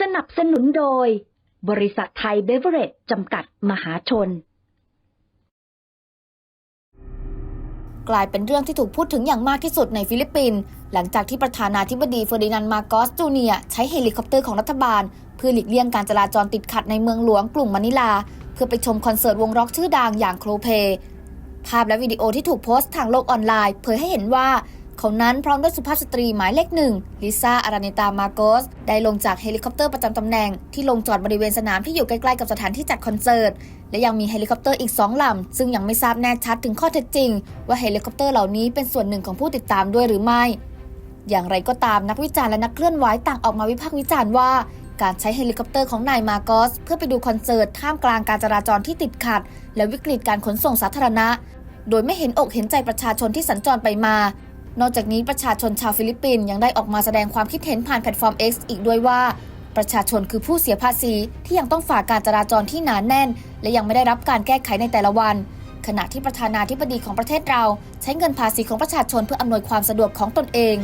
สนับสนุนโดย บริษัทไทยเบเวอเรจจำกัดมหาชน กลายเป็นเรื่องที่ถูกพูดถึงอย่างมากที่สุดในฟิลิปปินส์หลังจากที่ประธานาธิบดีเฟอร์ดินานด์มาโกสจูเนียใช้เฮลิคอปเตอร์ของรัฐบาล เพื่อหลีกเลี่ยงการจราจรติดขัดในเมืองหลวงกรุงมะนิลา เพื่อไปชมคอนเสิร์ตวงร็อกชื่อดังอย่างโคลเพภาพและวิดีโอที่ถูกโพสต์ทางโลกออนไลน์ เผยให้เห็นว่า เขานั้นพร้อมด้วยสุภาพสตรีหมายเลขหนึ่งลิซ่าอารานิตามาโกส ได้ลงจากเฮลิคอปเตอร์ประจำตำแหน่ง ที่ลงจอดบริเวณสนามที่อยู่ใกล้ๆกับสถานที่จัดคอนเสิร์ต และยังมีเฮลิคอปเตอร์อีก 2 ลำ ซึ่งยังไม่ทราบแน่ชัดถึงข้อเท็จจริง ว่าเฮลิคอปเตอร์เหล่านี้เป็นส่วนหนึ่งของผู้ติดตามด้วยหรือไม่ อย่างไรก็ตามนักวิจารณ์และนักเคลื่อนไหวต่างออกมาวิพากษ์วิจารณ์ว่าการใช้เฮลิคอปเตอร์ของนายมาโกส เพื่อไปดูคอนเสิร์ตท่ามกลางการจราจรที่ติดขัด และวิกฤตการขนส่งสาธารณะ โดยไม่เห็นอกเห็นใจประชาชนที่สัญจรไปมา นอกจากนี้ประชาชนชาวฟิลิปปินส์ยังได้ออกมาแสดงความคิดเห็นผ่านแพลตฟอร์ม X อีกด้วยว่า ประชาชนคือผู้เสียภาษีที่ยังต้องฝ่าการจราจรที่หนานแน่น และยังไม่ได้รับการแก้ไขในแต่ละวัน ขณะที่ประธานาธิบดีของประเทศเรา ใช้เงินภาษีของประชาชนเพื่ออำนวยความสะดวกของตนเอง